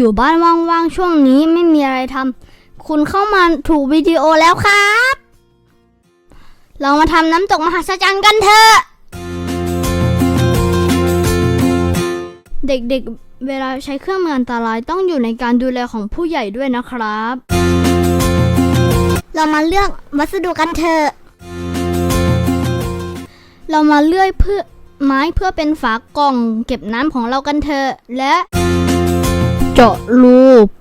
อยู่บ้านว่างๆช่วงนี้ไม่มีอะไรทำคุณเข้ามาถูกวิดีโอแล้วครับ เรามาทำน้ำตกมหัศจรรย์กันเถอะ เด็กๆ เวลาใช้เครื่องมืออันตรายต้องอยู่ในการดูแลของผู้ใหญ่ด้วยนะครับ เรามาเลือกวัสดุกันเถอะ เรามาเลื่อยเพื่อไม้เพื่อเป็นฝากล่องเก็บน้ำของเรากันเถอะและ เจาะรู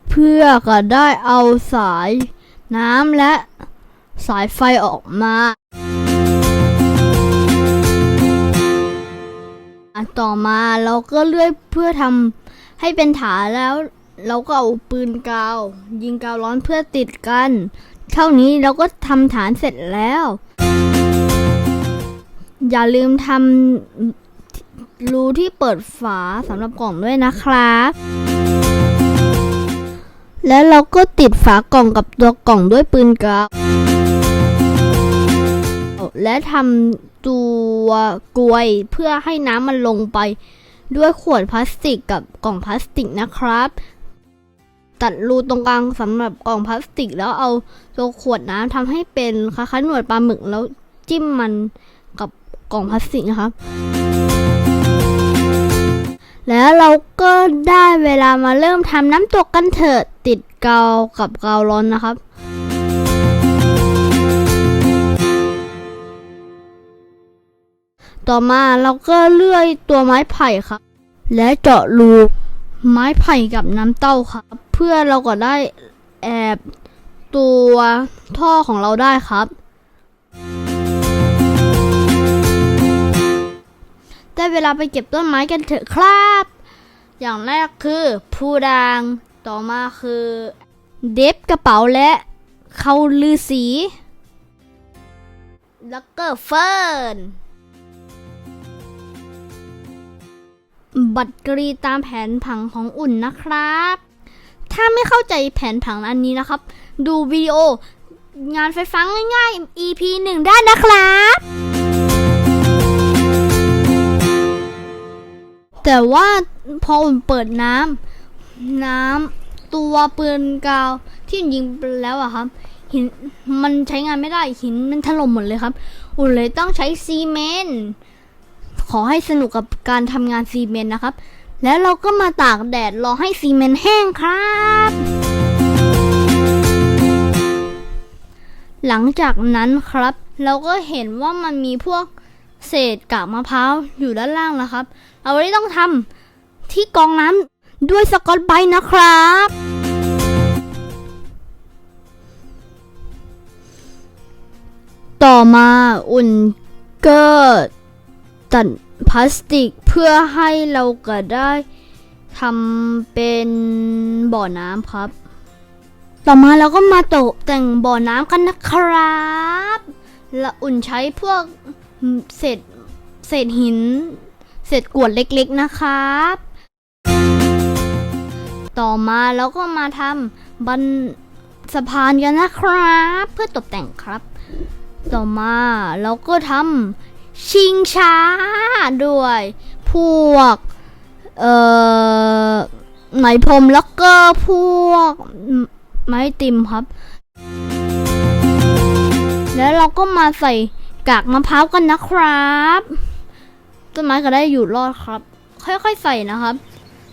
เพื่อก็ได้เอาสายน้ำและสายไฟออกมา ต่อมาเราก็เลื่อยเพื่อทำให้เป็นฐานแล้ว เราก็เอาปืนกาว ยิงกาวร้อนเพื่อติดกัน เท่านี้เราก็ทำฐานเสร็จแล้ว อย่าลืมทำรูที่เปิดฝาสำหรับกล่องด้วยนะครับ แล้วเราก็ติดฝากล่องกับตัวกล่องด้วยปืนกาวและทำตัวกลวยเพื่อให้น้ำมันลงไป ด้วยขวดพลาสติกกับกล่องพลาสติกนะครับ ตัดรูตรงกลางสำหรับกล่องพลาสติก แล้วเอาตัวขวดน้ำทำให้เป็นคล้ายๆหนวดปลาหมึกแล้วจิ้มมันกับกล่องพลาสติกนะครับ แล้วเราก็ได้เวลามาเริ่มทำน้ำตกกันเถอะติดเกากับเการ้อนนะครับต่อมาเราก็เลื่อยตัวไม้ไผ่ครับ และเจาะรูไม้ไผ่กับน้ำเต้าครับ เพื่อเราก็ได้แอบตัวท่อของเราได้ครับ ได้เวลาไปเก็บต้นไม้กันเถอะครับ อย่างแรกคือผู้ดาง ต่อมาคือ เดฟกระเป๋าและเขาลือสีแล้วก็เฟิร์นบัตรกรีตามแผนผังของอุ่นนะครับ ถ้าไม่เข้าใจแผนผังอันนี้นะครับ ดูวิดีโอ งานไฟฟ้าง่ายๆ EP 1 ได้นะครับ แต่ว่าพออุ่นเปิดน้ำน้ำตัวปืนกาวที่ยิงไปแล้วอะครับหินมันใช้งานไม่ได้หินมันถล่มหมดเลยครับ อุ่นเลยต้องใช้ซีเมนต์ขอให้สนุกกับการทำงานซีเมนต์นะครับ แล้วเราก็มาตากแดดรอให้ซีเมนต์แห้งครับ หลังจากนั้นครับ เราก็เห็นว่ามันมีพวกเศษกากมะพร้าวอยู่ด้านล่างนะครับ เราเลยต้องทำที่กองน้ำด้วยสกอตไบร์นะครับ ต่อมาอุ่นก็ตัดพลาสติกเพื่อให้เราก็ได้ทำเป็นบ่อน้ำครับ ต่อมาเราก็มาตกแต่งบ่อน้ำกันนะครับและอุ่นใช้พวกเศษเศษหิน เศษกรวดเล็กๆนะครับ ต่อมาเราก็มาทำบันสะพานกันนะครับ เพื่อตกแต่งครับ ต่อมาเราก็ทำชิงช้าด้วย พวก เอ่อไหมพรมแล้วก็พวก ไม้ติมครับ แล้วเราก็มาใส่กากมะพร้าวกันนะครับ ต้นไม้ก็ได้อยู่รอดครับ ค่อยๆใส่นะครับ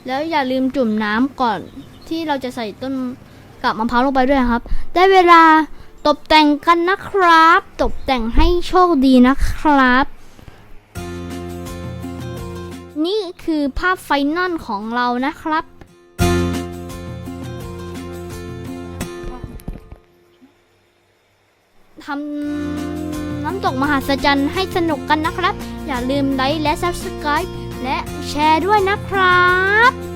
แล้วอย่าลืมจุ่มน้ำก่อนที่เราจะใส่ต้นกากมะพร้าวลงไปด้วยครับ ได้เวลาตกแต่งกันนะครับ ตกแต่งให้โชคดีนะครับ นี่คือภาพไฟนอลของเรานะครับทำ น้ำตกมหัศจรรย์ให้สนุกกันนะครับ อย่าลืมไลค์และ Subscribe และแชร์ด้วยนะครับ